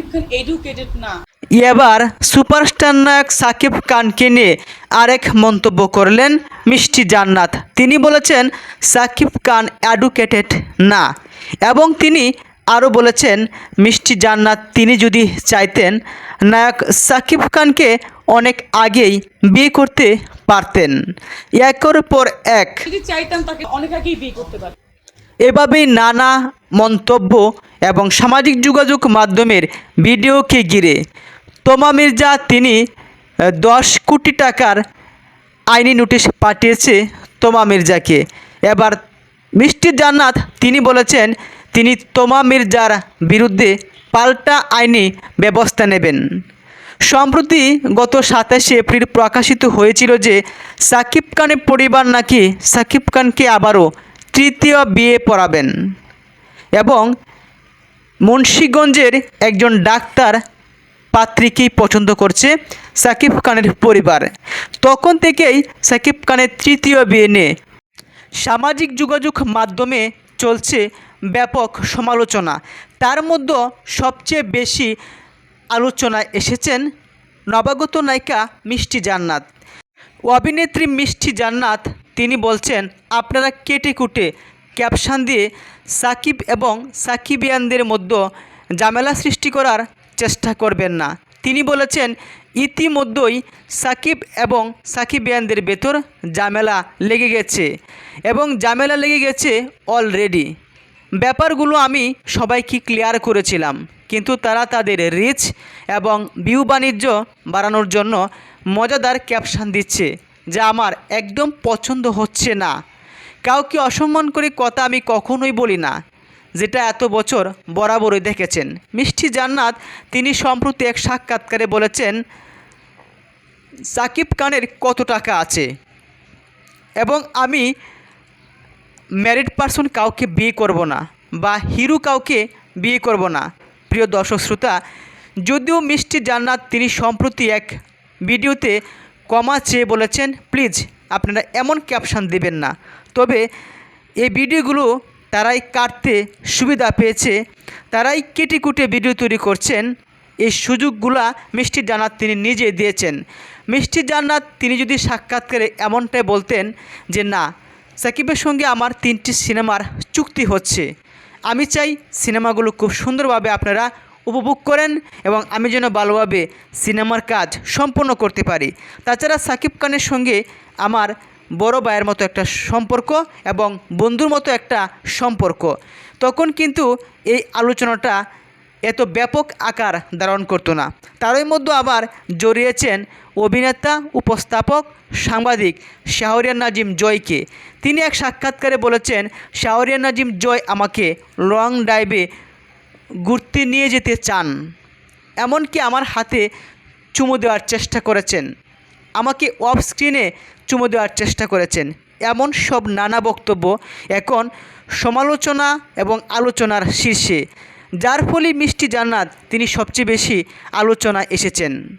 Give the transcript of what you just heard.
Shakib Khan educated না। এবার superstar নায়ক সাকিব খানকে নিয়ে আরেক মন্তব্য করলেন মিষ্টি জান্নাত। তিনি বলেছেন সাকিব খান অ্যাডুকেটেড না। এবং তিনি আরও বলেছেন মিষ্টি জান্নাত তিনি যদি চাইতেন নায়ক সাকিব খানকে অনেক আগেই বিয়ে করতে পারতেন। একের পর এক। যদি চাইতাম তাকে অনেক আগেই বিয়ে করতে পারি এভাবেই নানা মন্তব্য এবং সামাজিক যোগাযোগ মাধ্যমের ভিডিওকে ঘিরে। তোমা মির্জা, তিনি দশ কোটি টাকার আইনি নোটিশ পাঠিয়েছে তোমা মির্জাকে। এবার মিষ্টি জান্নাত, তিনি বলেছেন, তিনি তোমা মির্জার বিরুদ্ধে পাল্টা আইনি ব্যবস্থা নেবেন। সম্প্রতি গত সাতাশে এপ্রিল প্রকাশিত হয়েছিল যে, সাকিব খানের পরিবার নাকি সাকিব খানকে আবারও তৃতীয় বিয়ে পড়াবেন। এবং মুন্সীগঞ্জের একজন ডাক্তার পাত্রীকেই পছন্দ করছে সাকিব খানের পরিবার। তখন থেকেই সাকিব খানের তৃতীয় বিয়ে নিয়ে সামাজিক যোগাযোগ মাধ্যমে চলছে ব্যাপক সমালোচনা। তার মধ্যে সবচেয়ে বেশি আলোচনায় এসেছেন নবাগত নায়িকা মিষ্টি জান্নাত। অভিনেত্রী মিষ্টি জান্নাত, তিনি বলছেন, আপনারা কেটে কুটে ক্যাপশন দিয়ে সাকিব এবং সাকিবিয়ানদের মধ্যে ঝামেলা সৃষ্টি করার চেষ্টা করবেন না। তিনি বলেছেন, ইতিমধ্যেই সাকিব এবং সাকিবিয়ানদের ভেতর ঝামেলা লেগে গেছে এবং ঝামেলা লেগে গেছে অলরেডি ব্যাপারগুলো আমি সবাইকে ক্লিয়ার করেছিলাম, কিন্তু তারা তাদের রিচ এবং ভিউ বাণিজ্য বাড়ানোর জন্য মজাদার ক্যাপশন দিচ্ছে, যা আমার একদম পছন্দ হচ্ছে না। কাউকে অসম্মান করে কথা আমি কখনোই বলি না, যেটা এত বছর বরাবরই দেখেছেন। মিষ্টি জান্নাত তিনি সম্প্রতি এক সাক্ষাৎকারে বলেছেন, সাকিব খানের কত টাকা আছে? এবং আমি ম্যারিড পারসন কাউকে বিয়ে করব না বা হিরো কাউকে বিয়ে করব না। প্রিয় দর্শক শ্রোতা, যদিও মিষ্টি জান্নাত তিনি সম্প্রতি এক ভিডিওতে কমা চেয়ে বলেছেন, প্লিজ, আপনারা এমন ক্যাপশন দেবেন না। তবে এই ভিডিওগুলো তারাই কাটতে সুবিধা পেয়েছে। তারাই কেটে কুটে ভিডিও তৈরি করছেন। এই সুযোগগুলা মিষ্টি জান্নাত তিনি নিজে দিয়েছেন। মিষ্টি জান্নাত তিনি যদি সাক্ষাৎকারে এমনটাই বলতেন যে, না, সাকিবের সঙ্গে আমার তিনটি সিনেমার চুক্তি হচ্ছে। আমি চাই সিনেমাগুলো খুব সুন্দরভাবে আপনারা উপভোগ করেন এবং আমি যেন ভালোভাবে সিনেমার কাজ সম্পন্ন করতে পারি। তাছাড়া সাকিব খানের সঙ্গে আমার বড় ভাইয়ের মতো একটা সম্পর্ক এবং বন্ধুর মতো একটা সম্পর্ক। তখন কিন্তু এই আলোচনাটা এত ব্যাপক আকার ধারণ করতো না। তারই মধ্যে আবার জড়িয়েছেন অভিনেতা, উপস্থাপক, সাংবাদিক শাহরিয়ার নাজিম জয়কে। তিনি এক সাক্ষাৎকারে বলেছেন, শাহরিয়ার নাজিম জয় আমাকে লং ড্রাইভে ঘুরতে নিয়ে যেতে চান। এমনকি আমার হাতে চুমু দেওয়ার চেষ্টা করেছেন। আমাকে অফ স্ক্রিনে চুমো দেওয়ার চেষ্টা করেছেন। এমন সব নানা বক্তব্য এখন সমালোচনা এবং আলোচনার শীর্ষে। যার ফলে মিষ্টি জান্নাত তিনি সবচেয়ে বেশি আলোচনা এসেছেন।